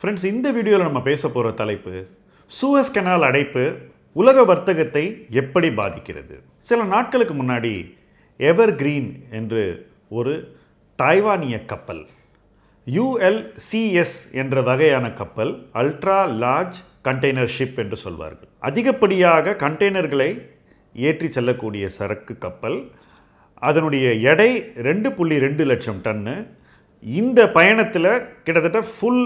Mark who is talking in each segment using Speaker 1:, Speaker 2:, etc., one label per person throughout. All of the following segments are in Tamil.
Speaker 1: ஃப்ரெண்ட்ஸ் இந்த வீடியோவில் நம்ம பேச போகிற தலைப்பு சூயஸ் கெனால் அடைப்பு உலக வர்த்தகத்தை எப்படி பாதிக்கிறது? சில நாட்களுக்கு முன்னாடி எவர் கிரீன் என்று ஒரு தாய்வானிய கப்பல் யுஎல்சிஎஸ் என்ற வகையான கப்பல் அல்ட்ரா லார்ஜ் கண்டெய்னர் ஷிப் என்று சொல்வார்கள். அதிகப்படியாக கண்டெய்னர்களை ஏற்றி செல்லக்கூடிய சரக்கு கப்பல் அதனுடைய எடை ரெண்டு புள்ளி ரெண்டு லட்சம் டன்னு. இந்த பயணத்தில் கிட்டத்தட்ட ஃபுல்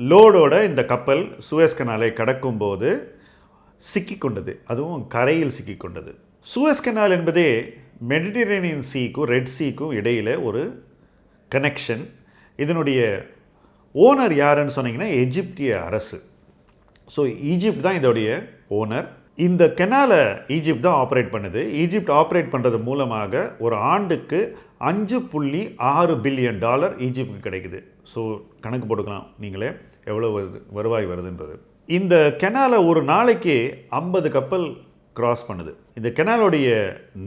Speaker 1: லோடோட இந்த கப்பல் சுவேஸ் கனாலை கடக்கும்போது சிக்கிக்கொண்டது. அதுவும் கரையில் சிக்கிக்கொண்டது. சுவேஸ் கனால் என்பதே மெடிட்டரேனியன் சீக்கும் ரெட் சீக்கும் இடையில் ஒரு கனெக்ஷன் இதனுடைய ஓனர் யாருன்னு சொன்னீங்கன்னா எஜிப்திய அரசு. ஸோ ஈஜிப்ட் தான் இதோடைய ஓனர் இந்த கெனாலை ஈஜிப்ட் தான் ஆப்ரேட் பண்ணுது. ஈஜிப்ட் ஆப்ரேட் பண்ணுறது மூலமாக ஒரு ஆண்டுக்கு அஞ்சு புள்ளி ஆறு பில்லியன் டாலர் ஈஜிப்டுக்கு கிடைக்குது. ஸோ கணக்கு போட்டுக்கலாம் நீங்களே. எவ்வளோ வருது வருவாய் வருதுன்றது. இந்த கெனாலை ஒரு நாளைக்கு ஐம்பது கப்பல் கிராஸ் பண்ணுது. இந்த கெனாலுடைய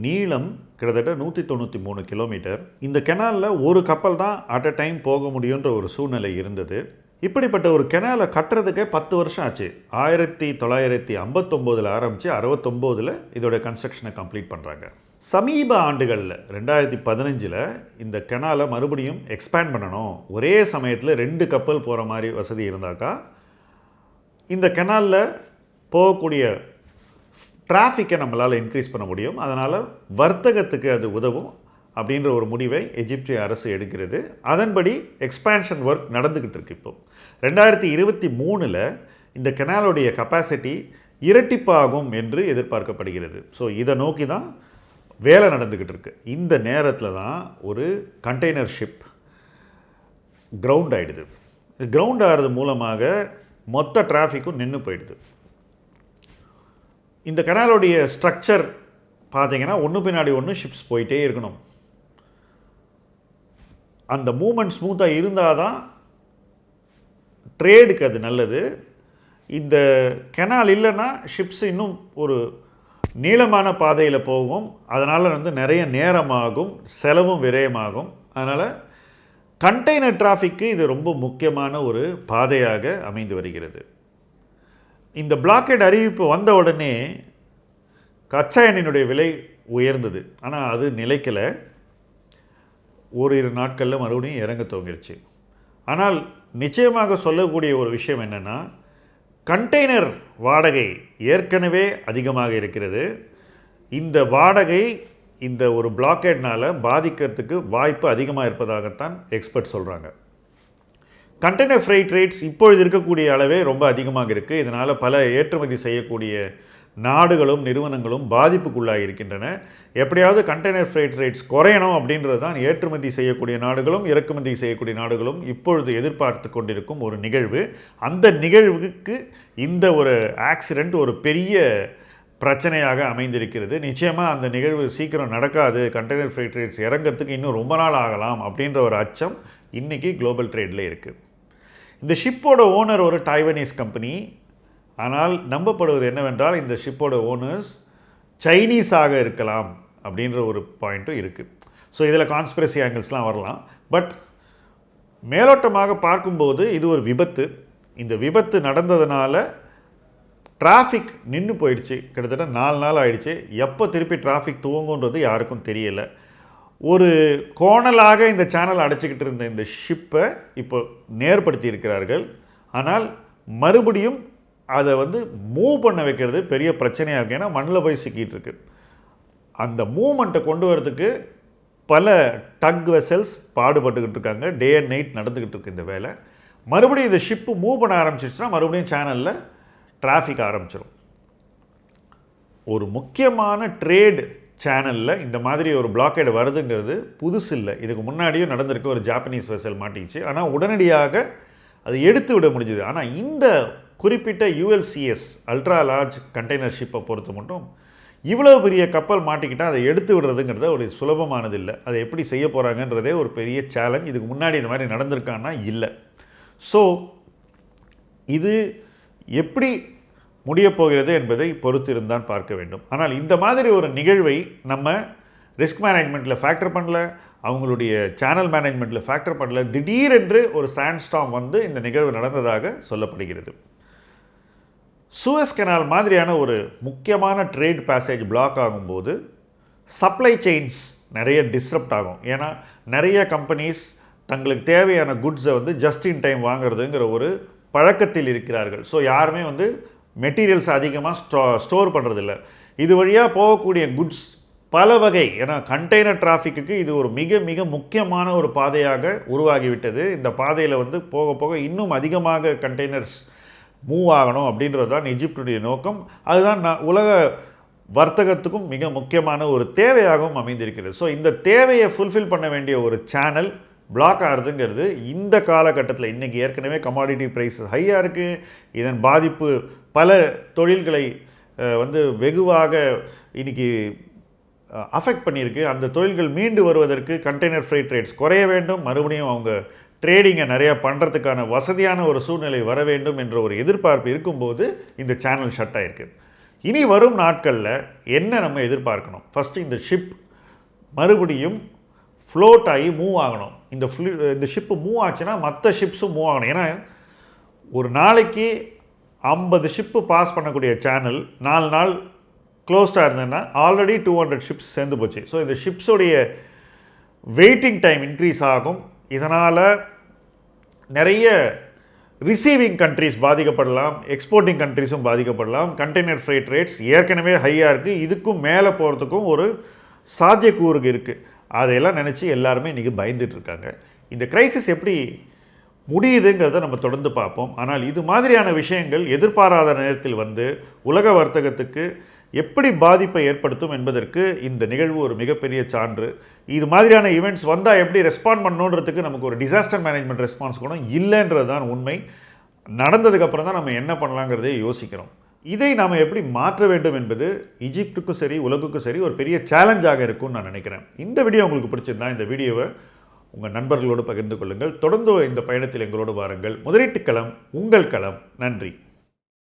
Speaker 1: நீளம் கிட்டத்தட்ட நூற்றி தொண்ணூற்றி மூணு கிலோமீட்டர் இந்த கெனாலில் ஒரு கப்பல் தான் அட் அ டைம் போக முடியுன்ற ஒரு சூழ்நிலை இருந்தது. இப்படிப்பட்ட ஒரு கெனாலை கட்டுறதுக்கே பத்து வருஷம் ஆச்சு. ஆயிரத்தி தொள்ளாயிரத்தி ஐம்பத்தொம்போதில் ஆரம்பித்து அறுபத்தொம்போதில் இதோட கன்ஸ்ட்ரக்ஷனை கம்ப்ளீட் பண்ணுறாங்க சமீப ஆண்டுகளில் ரெண்டாயிரத்தி பதினஞ்சில் இந்த கெனாலை மறுபடியும் எக்ஸ்பேண்ட் பண்ணணும். ஒரே சமயத்தில் ரெண்டு கப்பல் போகிற மாதிரி வசதி இருந்தாக்கா இந்த கெனாலில் போகக்கூடிய டிராஃபிக்கை நம்மளால் இன்க்ரீஸ் பண்ண முடியும். அதனால் வர்த்தகத்துக்கு அது உதவும். அப்படின்ற ஒரு முடிவை எஜிப்திய அரசு எடுக்கிறது. அதன்படி எக்ஸ்பேன்ஷன் ஒர்க் நடந்துக்கிட்டு இருக்கு இப்போ. ரெண்டாயிரத்தி இருபத்தி மூணில் இந்த கெனாலுடைய கெப்பாசிட்டி இரட்டிப்பாகும் என்று எதிர்பார்க்கப்படுகிறது. ஸோ இதை நோக்கி தான் வேலை நடந்துக்கிட்டு இருக்கு. இந்த நேரத்தில் தான் ஒரு கண்டெய்னர் ஷிப் கிரவுண்ட் ஆகிடுது கிரவுண்ட் ஆகிறது மூலமாக மொத்த டிராஃபிக்கும் நின்று போயிடுது. இந்த கெனாலுடைய ஸ்ட்ரக்சர் பார்த்தீங்கன்னா ஒன்று பின்னாடி ஒன்று ஷிப்ஸ் போயிட்டே இருக்கணும். அந்த மூமெண்ட் ஸ்மூத்தாக இருந்தால் தான் ட்ரேடுக்கு அது நல்லது. இந்த கெனால் இல்லைன்னா ஷிப்ஸ் இன்னும் ஒரு நீளமான பாதையில் போகும். அதனால் வந்து நிறைய நேரமாகும் செலவும் விரயமாகும். அதனால் கண்டெய்னர் டிராஃபிக்கு இது ரொம்ப முக்கியமான ஒரு பாதையாக அமைந்து வருகிறது. இந்த பிளாக்கெட் அறிவிப்பு வந்த உடனே கச்சா எண்ணெயினுடைய விலை உயர்ந்தது. ஆனால் அது நிலைக்கலை. ஓரிரு நாட்களில் மறுபடியும் இறங்க துவங்கிருச்சு. ஆனால் நிச்சயமாக சொல்லக்கூடிய ஒரு விஷயம் என்னென்னா கண்டெய்னர் வாடகை ஏற்கனவே அதிகமாக இருக்கிறது. இந்த வாடகை இந்த ஒரு பிளாக்கெட்னால் பாதிக்கிறதுக்கு வாய்ப்பு அதிகமாக இருப்பதாகத்தான் எக்ஸ்பர்ட் சொல்கிறாங்க கண்டெய்னர் ஃப்ரைட் ரேட்ஸ் இப்பொழுது இருக்கக்கூடிய அளவே ரொம்ப அதிகமாக இருக்குது இதனால் பல ஏற்றுமதி செய்யக்கூடிய நாடுகளும் நிறுவனங்களும் பாதிப்புக்குள்ளாகி இருக்கின்றன எப்படியாவது கண்டெய்னர் ஃப்ரைட் ரேட்ஸ் குறையணும் அப்படின்றது தான் ஏற்றுமதி செய்யக்கூடிய நாடுகளும் இறக்குமதி செய்யக்கூடிய நாடுகளும் இப்பொழுது எதிர்பார்த்து கொண்டிருக்கும் ஒரு நிகழ்வு. அந்த நிகழ்வுக்கு இந்த ஒரு ஆக்சிடெண்ட் ஒரு பெரிய பிரச்சனையாக அமைந்திருக்கிறது. நிச்சயமாக அந்த நிகழ்வு சீக்கிரம் நடக்காது. கண்டெய்னர் ஃப்ரைட் ரேட்ஸ் இறங்கிறதுக்கு இன்னும் ரொம்ப நாள் ஆகலாம் அப்படின்ற ஒரு அச்சம் இன்றைக்கி குளோபல் ட்ரேடில் இருக்குது இந்த ஷிப்போட ஓனர் ஒரு டைவனீஸ் கம்பெனி ஆனால் நம்பப்படுவது என்னவென்றால் இந்த ஷிப்போட ஓனர்ஸ் சைனீஸாக இருக்கலாம் அப்படின்ற ஒரு பாயிண்ட்டும் இருக்குது ஸோ இதில் கான்ஸ்பிரசி ஆங்கிள்ஸ்லாம் வரலாம். பட் மேலோட்டமாக பார்க்கும்போது இது ஒரு விபத்து. இந்த விபத்து நடந்ததுனால டிராஃபிக் நின்று போயிடுச்சு. கிட்டத்தட்ட நாலு நாள் ஆயிடுச்சு. எப்போ திருப்பி டிராஃபிக் துவங்குன்றது யாருக்கும் தெரியலை. ஒரு கோணலாக இந்த சேனல் அடைச்சிக்கிட்டு இருந்த இந்த ஷிப்பை இப்போ நேர்படுத்தி இருக்கிறார்கள். ஆனால் மறுபடியும் அதை வந்து மூவ் பண்ண வைக்கிறது பெரிய பிரச்சனையாக இருக்குது ஏன்னா மண்ணில் போய் சிக்கிட்டு இருக்கு. அந்த மூமெண்ட்டை கொண்டு வரதுக்கு பல டக் வெசல்ஸ் பாடுபட்டுக்கிட்டு இருக்காங்க. டே அண்ட் நைட் நடந்துக்கிட்டு இருக்கு இந்த வேலை. மறுபடியும் இந்த ஷிப்பு மூவ் பண்ண ஆரம்பிச்சிச்சுன்னா மறுபடியும் சேனலில் டிராஃபிக் ஆரம்பிச்சிடும் ஒரு முக்கியமான ட்ரேடு சேனலில் இந்த மாதிரி ஒரு பிளாக்கேடு வருதுங்கிறது புதுசு இல்லை. இதுக்கு முன்னாடியும் நடந்திருக்கு ஒரு ஜாப்பனீஸ் வெசல் மாட்டிச்சு ஆனால் உடனடியாக அது எடுத்து விட முடிஞ்சுது. ஆனால் இந்த குறிப்பிட்ட யூஎல்சிஎஸ் அல்ட்ரா லார்ஜ் கண்டெய்னர் ஷிப்பை பொறுத்த மட்டும் இவ்வளோ பெரிய கப்பல் மாட்டிக்கிட்டால் அதை எடுத்து விடுறதுங்கிறது ஒரு சுலபமானது இல்லை. அதை எப்படி செய்ய போகிறாங்கன்றதே ஒரு பெரிய சேலஞ்ச் இதுக்கு முன்னாடி இந்த மாதிரி நடந்திருக்கான்னா இல்லை. ஸோ இது எப்படி முடியப் போகிறது என்பதை பொறுத்திருந்தான் பார்க்க வேண்டும். ஆனால் இந்த மாதிரி ஒரு நிகழ்வை நம்ம ரிஸ்க் மேனேஜ்மெண்ட்டில் ஃபேக்டர் பண்ணல அவங்களுடைய சேனல் மேனேஜ்மெண்ட்டில் ஃபேக்டர் பண்ணல திடீரென்று ஒரு சாண்ட்ஸ்டாம் வந்து இந்த நிகழ்வு நடந்ததாக சொல்லப்படுகிறது. சூயஸ் கெனால் மாதிரியான ஒரு முக்கியமான ட்ரேட் பேசேஜ் பிளாக் ஆகும்போது சப்ளை செயின்ஸ் நிறைய டிஸ்ரப்ட் ஆகும். ஏன்னா நிறைய கம்பெனிஸ் தங்களுக்கு தேவையான குட்ஸை வந்து ஜஸ்ட் இன் டைம் வாங்குறதுங்கிற ஒரு பழக்கத்தில் இருக்கிறார்கள். ஸோ யாருமே வந்து மெட்டீரியல்ஸ் அதிகமாக ஸ்டோ ஸ்டோர் பண்ணுறதில்ல இது வழியாக போகக்கூடிய குட்ஸ் பல வகை ஏன்னா கண்டெய்னர் டிராஃபிக்கு இது ஒரு மிக மிக முக்கியமான ஒரு பாதையாக உருவாகிவிட்டது. இந்த பாதையில் வந்து போக போக இன்னும் அதிகமாக கண்டெய்னர்ஸ் மூவ் ஆகணும் அப்படின்றது தான் எஜிப்டுடைய நோக்கம். அதுதான் நான் உலக வர்த்தகத்துக்கும் மிக முக்கியமான ஒரு தேவையாகவும் அமைந்திருக்கிறது. ஸோ இந்த தேவையை ஃபுல்ஃபில் பண்ண வேண்டிய ஒரு சேனல் பிளாக் ஆகுதுங்கிறது இந்த காலகட்டத்தில் இன்றைக்கி ஏற்கனவே கமாடிட்டி ப்ரைஸ் ஹையாக இருக்குது இதன் பாதிப்பு பல தொழில்களை வந்து வெகுவாக இன்னைக்கு அஃபெக்ட் பண்ணியிருக்கு. அந்த தொழில்கள் மீண்டு வருவதற்கு கண்டெய்னர் ஃப்ரைட் ரேட்ஸ் குறைய வேண்டும். மறுபடியும் அவங்க ட்ரேடிங்கை நிறையா பண்ணுறதுக்கான வசதியான ஒரு சூழ்நிலை வர வேண்டும் என்ற ஒரு எதிர்பார்ப்பு இருக்கும்போது இந்த சேனல் ஷட் ஆகிருக்கு இனி வரும் நாட்களில் என்ன நம்ம எதிர்பார்க்கணும்? ஃபஸ்ட்டு இந்த ஷிப் மறுபடியும் ஃப்ளோட் ஆகி மூவ் ஆகணும். இந்த ஃப்ளூ இந்த ஷிப்பு மூவ் ஆச்சுன்னா மற்ற ஷிப்ஸும் மூவ் ஆகணும். ஏன்னா ஒரு நாளைக்கு ஐம்பது ஷிப்பு பாஸ் பண்ணக்கூடிய சேனல் நாலு நாள் க்ளோஸ்டாக இருந்ததுன்னா ஆல்ரெடி டூ ஹண்ட்ரட் ஷிப்ஸ் சேர்ந்து போச்சு. ஸோ இந்த ஷிப்ஸோடைய வெயிட்டிங் டைம் இன்க்ரீஸ் ஆகும். இதனால் நிறைய ரிசீவிங் கண்ட்ரிஸ் பாதிக்கப்படலாம் எக்ஸ்போர்ட்டிங் கண்ட்ரிஸும் பாதிக்கப்படலாம் கண்டெய்னர் ஃப்ரைட் ரேட்ஸ் ஏற்கனவே ஹையாக இருக்குது இதுக்கும் மேலே போகிறதுக்கும் ஒரு சாத்தியக்கூறு இருக்குது அதையெல்லாம் நினச்சி எல்லாருமே இன்றைக்கி பயந்துட்டுருக்காங்க இந்த கிரைசிஸ் எப்படி முடியுதுங்கிறத நம்ம தொடர்ந்து பார்ப்போம். ஆனால் இது மாதிரியான விஷயங்கள் எதிர்பாராத நேரத்தில் வந்து உலக வர்த்தகத்துக்கு எப்படி பாதிப்பை ஏற்படுத்தும் என்பதற்கு இந்த நிகழ்வு ஒரு மிகப்பெரிய சான்று. இது மாதிரியான ஈவெண்ட்ஸ் வந்தால் எப்படி ரெஸ்பாண்ட் பண்ணணுன்றதுக்கு நமக்கு ஒரு டிசாஸ்டர் மேனேஜ்மெண்ட் ரெஸ்பான்ஸ் கூட இல்லைன்றது தான் உண்மை. நடந்ததுக்கப்புறம் தான் நம்ம என்ன பண்ணலாங்கிறதே யோசிக்கிறோம். இதை நாம் எப்படி மாற்ற வேண்டும் என்பது இஜிப்டுக்கும் சரி உலகுக்கும் சரி ஒரு பெரிய சேலஞ்சாக இருக்கும்னு நான் நினைக்கிறேன். இந்த வீடியோ உங்களுக்கு பிடிச்சிருந்தா இந்த வீடியோவை உங்கள் நண்பர்களோடு பகிர்ந்து கொள்ளுங்கள். தொடர்ந்து இந்த பயணத்தில் எங்களோடு வாருங்கள். முதலீட்டு களம் உங்கள் களம். நன்றி.